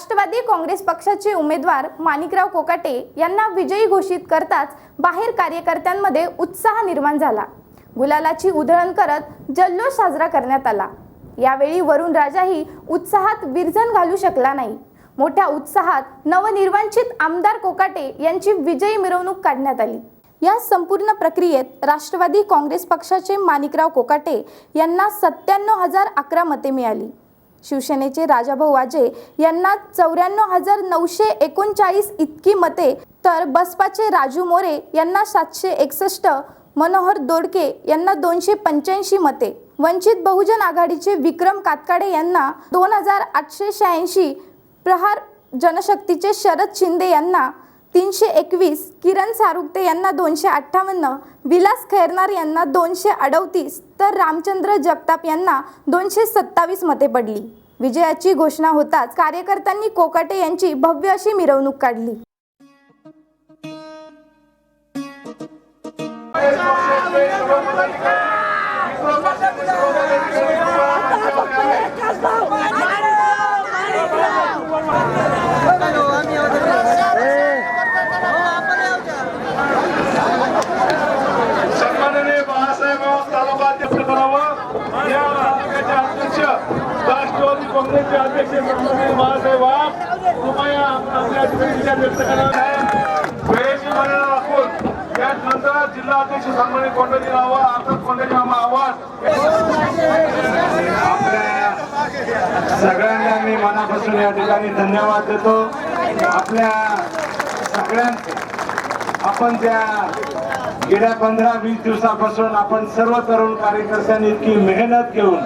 राष्ट्रवादी काँग्रेस पक्षाचे उमेदवार माणिकराव कोकाटे यांना विजयी घोषित करताच बाहेर कार्यकर्त्यांमध्ये उत्साह निर्माण झाला. गुलालाची उधळण करत जल्लोष साजरा करण्यात आला. यावेळी वरुण राजाही उत्साहात विरजण घालू शकला नाही. मोठ्या उत्साहात नवनिर्वांचित आमदार कोकाटे यांची विजयी मिरवणूक काढण्यात आली. या संपूर्ण प्रक्रियेत राष्ट्रवादी काँग्रेस पक्षाचे माणिकराव कोकाटे यांना सत्त्याण्णव हजार अकरा मते मिळाली. शिवसेनेचे राजाभाऊ वाजे यांना चौऱ्याण्णव हजार नऊशे एकोणचाळीस इतकी मते तर बसपाचे राजू मोरे यांना सातशे एकसष्ट मनोहर दोडके यांना दोनशे पंच्याऐंशी मते. वंचित बहुजन आघाडीचे विक्रम कातकाडे यांना दोन हजार आठशे शहाऐंशी प्रहार जनशक्तीचे शरद शिंदे यांना तीनशे एकवीस किरण सारुगते यांना दोनशे अठ्ठावन्न विलास खैरनार यांना दोनशे अडतीस तर रामचंद्र जगताप यांना दोनशे सत्तावीस मते पडली. विजयाची घोषणा होताच कार्यकर्त्यांनी कोकाटे यांची भव्य अशी मिरवणूक काढली सन्माननीय बाळासाहेब तालुका अध्यक्ष करावं या तालुक्याचे अध्यक्ष राष्ट्रवादी काँग्रेसचे अध्यक्ष सन्माननीय बाळासाहेब कृपया आपल्या प्रतिक्रिया व्यक्त करणार आहे वेळेची मर्यादा राखून त्यानंतर जिल्हा अध्यक्ष सन्मानित कोंडाजी रावा अर्थात कोंडाजी मामा आव्हाड सगळ्यांना मी मनापासून या ठिकाणी धन्यवाद देतो. आपल्या सगळ्यांचे आपण त्या गेल्या पंधरा वीस दिवसापासून आपण सर्व तरुण कार्यकर्त्यांनी इतकी मेहनत घेऊन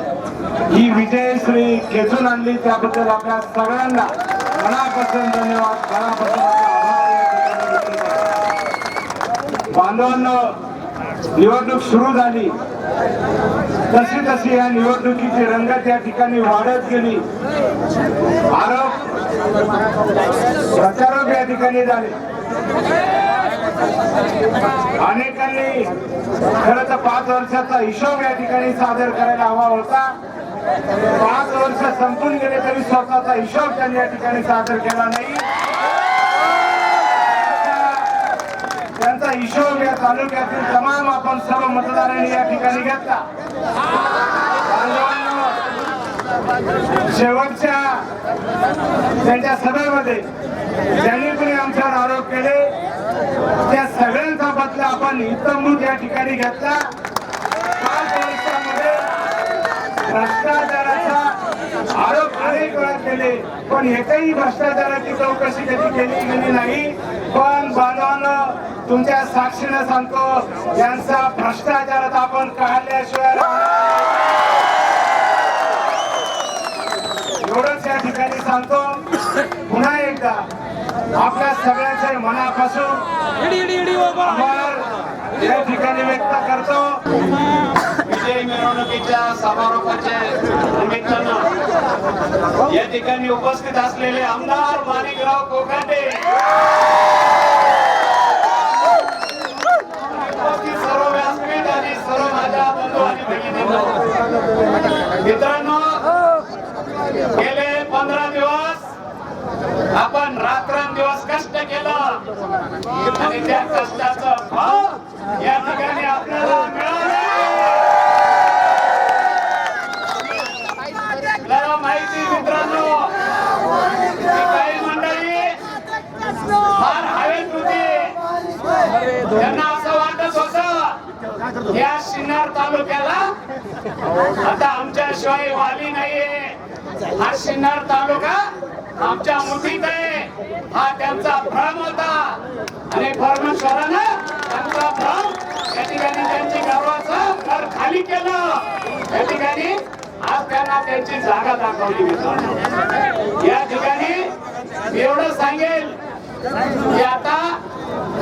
ही विजयश्री खेचून आणली. त्याबद्दल आपल्या सगळ्यांना मनापासून धन्यवाद. मनापासून बांधवांना निवडणूक सुरू झाली. तशी तशी या निवडणुकीची रंगत या ठिकाणी वाढत गेली. आरोप प्रचारक या ठिकाणी झाले. अनेकांनी खरं तर पाच वर्षाचा हिशोब या ठिकाणी सादर करायला हवा होता. पाच वर्ष संपून गेले तरी स्वतःचा हिशोब त्यांनी या ठिकाणी सादर केला नाही. त्यांचा हिशोब या तालुक्यातील तमाम आपण सर्व मतदारांनी या ठिकाणी घेतला. शेवटच्या त्यांच्या सभेमध्ये त्यांनी पण आमच्यावर आरोप केले. त्या सगळ्यांचा बदला आपण इतंभूत या ठिकाणी घेतला. पाच वर्षामध्ये भ्रष्टाचाराचा आरोप अनेक वेळा केले पण एकही भ्रष्टाचाराची चौकशी कधी केली गेली नाही. पण बांधवानं तुमच्या साक्षीनं सांगतो यांचा भ्रष्टाचारात आपण काढल्याशिवाय एवढंच या ठिकाणी सांगतो. पुन्हा एकदा आपल्या सगळ्यांचे मनापासून आभार. या ठिकाणी व्यक्त करतो. विजय मिरवणुकीच्या समारोपाच्या निमित्तानं या ठिकाणी उपस्थित असलेले आमदार माणिकराव कोकाटे. उपस्थित सर्व व्यासपीठ आणि सर्व माझ्या बंधू आणि भगिनींनो मित्रांनो गेले पंधरा दिवस आपण रात्रंदिवस कष्ट केलं आणि त्या कष्टाचा फळ या ठिकाणी आपल्याला मिळाला. आपल्याला माहिती मित्रांनो काही मंडळी फार हवेत होती. त्यांना असं वाटत होत या शिन्नर तालुक्याला आता आमच्या शिवाय वाली नाहीये. हा शिन्नर तालुका आमच्या मुठीत आहे. हा त्यांचा भ्रम होता. आणि परमेश्वरानं त्यांचा भ्रम या ठिकाणी त्यांची गर्वाचं घर खाली केलं. या ठिकाणी आज त्यांना त्यांची जागा दाखवली या ठिकाणी मी एवढं सांगेल की आता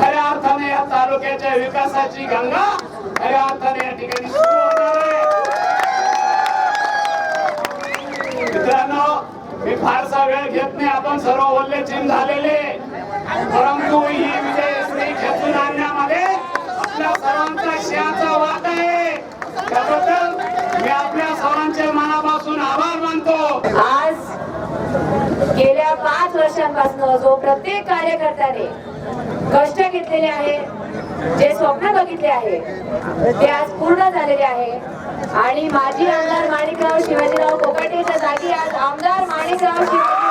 खऱ्या अर्थाने या तालुक्याच्या विकासाची गंगा खऱ्या अर्थाने या ठिकाणी सुरू होणार आहे मित्रांनो मी फारसा वेळ घेत नाही. आपण सर्व बोलले चिन झालेले. परंतु ही विजयश्री खेचून आणण्यामध्ये आपल्या सर्वांचा शियाचा वाद आहे. त्याबद्दल मी आपल्या सर्वांचे मनापासून आभार मानतो. आज गेल्या पाच वर्षांपासून जो प्रत्येक कार्यकर्त्याने कष्ट घेतलेले आहे जे स्वप्न बघितले आहे ते आज पूर्ण झालेले आहे. आणि माजी आमदार माणिकराव शिवाजीराव कोकाटेच्या जागी आज आमदार माणिकराव शिवाजीराव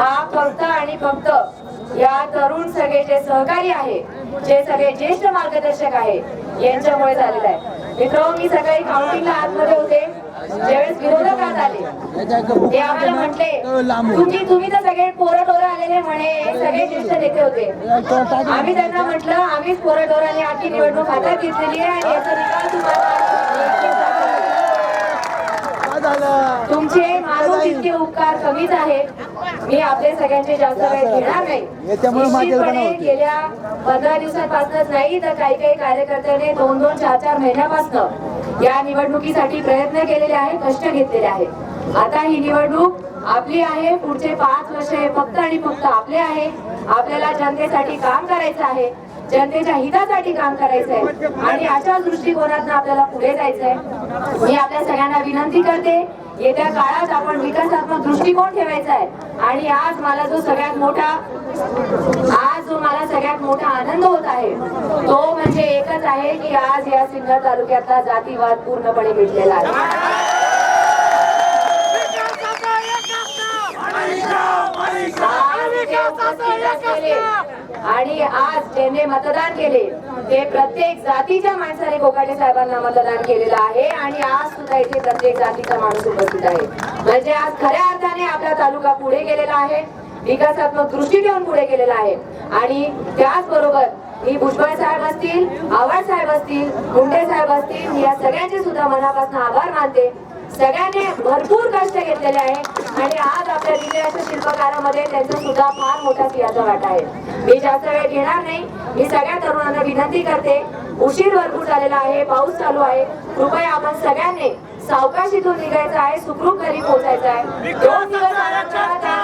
हा फक्त आणि फक्त या तरुण सगळे जे सहकारी आहे जे सगळे ज्येष्ठ मार्गदर्शक आहे यांच्यामुळे झालेलं आहे. मित्र मी सकाळी काउंटिंगला आतमध्ये होते. ज्यावेळेस आले ते आम्हाला म्हटले तुम्ही तुम्ही तर सगळे पोरं टोरं आलेले म्हणे सगळे ज्येष्ठ नेते होते. आम्ही त्यांना म्हटलं आम्हीच पोरं टोराने आधी निवडणूक हातात घेतलेली आहे आणि याचा निकाल तुम्हाला तुमचे माणूस इतके उपकार कमीच आहेत मी आपले सगळ्यांचे जास्त वेळ घेणार नाही. निश्चितपणे गेल्या पंधरा दिवसांपासूनच नाही तर काही काही कार्यकर्त्यांनी दोन दोन चार चार महिन्यापासून या निवडणुकीसाठी प्रयत्न केलेले आहे कष्ट घेतलेले आहेत. आता ही निवडणूक आपली आहे पुढचे पाच वर्ष हे फक्त आणि फक्त आपले आहे. आपल्याला जनतेसाठी काम करायचं आहे जनतेच्या हितासाठी काम करायचं आहे. आणि अशा दृष्टिकोनातून आपल्याला पुढे जायचं आहे मी आपल्या सगळ्यांना विनंती करते येत्या काळात आपण विकासात्मक दृष्टिकोन ठेवायचा आहे. आणि आज मला जो सगळ्यात मोठा आज जो मला सगळ्यात मोठा आनंद होत आहे तो म्हणजे एकच आहे की आज या सिन्नर तालुक्यातला जातीवाद पूर्णपणे मिटलेला आहे. आणि आज ज्याने मतदान केले. हे प्रत्येक जातीच्या माणसाने कोकाटे साहेबांना मतदान केलेलं आहे आणि आज सुद्धा इथे प्रत्येक जातीचा माणूस उपस्थित आहे. म्हणजे आज खऱ्या अर्थाने आपला तालुका पुढे गेलेला आहे विकासात्मक दृष्टी ठेवून पुढे गेलेला आहे. आणि त्याचबरोबर मी भुजबळ साहेब असतील आव्हाड साहेब असतील मुंडे साहेब असतील या सगळ्यांचे सुद्धा मनापासून आभार मानते. सगळ्यांनी भरपूर कष्ट घेतलेले आहे. आणि आज आपल्या विजयाच्या शिल्पकारामध्ये त्यांचा सुद्धा फार मोठा सिंहाचा वाटा आहे. मी जास्त वेळ घेणार नाही. मी सगळ्या तरुणांना विनंती करते उशीर भरपूर झालेला आहे पाऊस चालू आहे. कृपया आपण सगळ्यांनी सावकाश इथून निघायचं आहे सुखरूप घरी पोहोचायचं आहे. दोन दिवस आराम करायचा